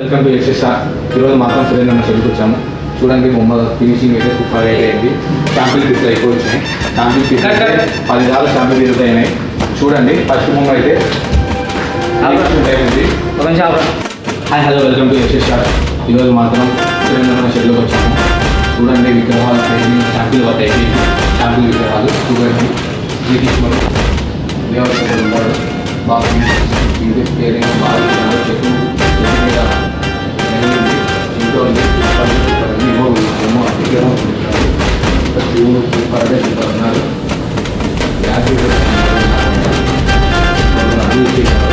Welcome to SSR ఈరోజు మాత్రం సురేంద్ర చెల్లికి వచ్చాము. చూడండి బొమ్మ ఫినిషింగ్ అయితే సూపర్ అయింది. షాంపిల్ పీస్ వచ్చినాయి షాంపిల్ పీస్ అయితే పది దాకా షాంపిల్ పీస్ అయినాయి. చూడండి ఫస్ట్ బొమ్మ అయితే hi hello welcome to SSR ఈరోజు మాత్రం సురేంద్ర చెల్లికి వచ్చాము. చూడండి విగ్రహాలు షాంపిల్ వర్క్ అయితే షాంపిల్ విగ్రహాలు చూడండి దేవతలు ఉంటాడు బాగా ఇది పేరు బాగా ముఖ్యం ప్రతి ఊరు పరదేశం అభివృద్ధి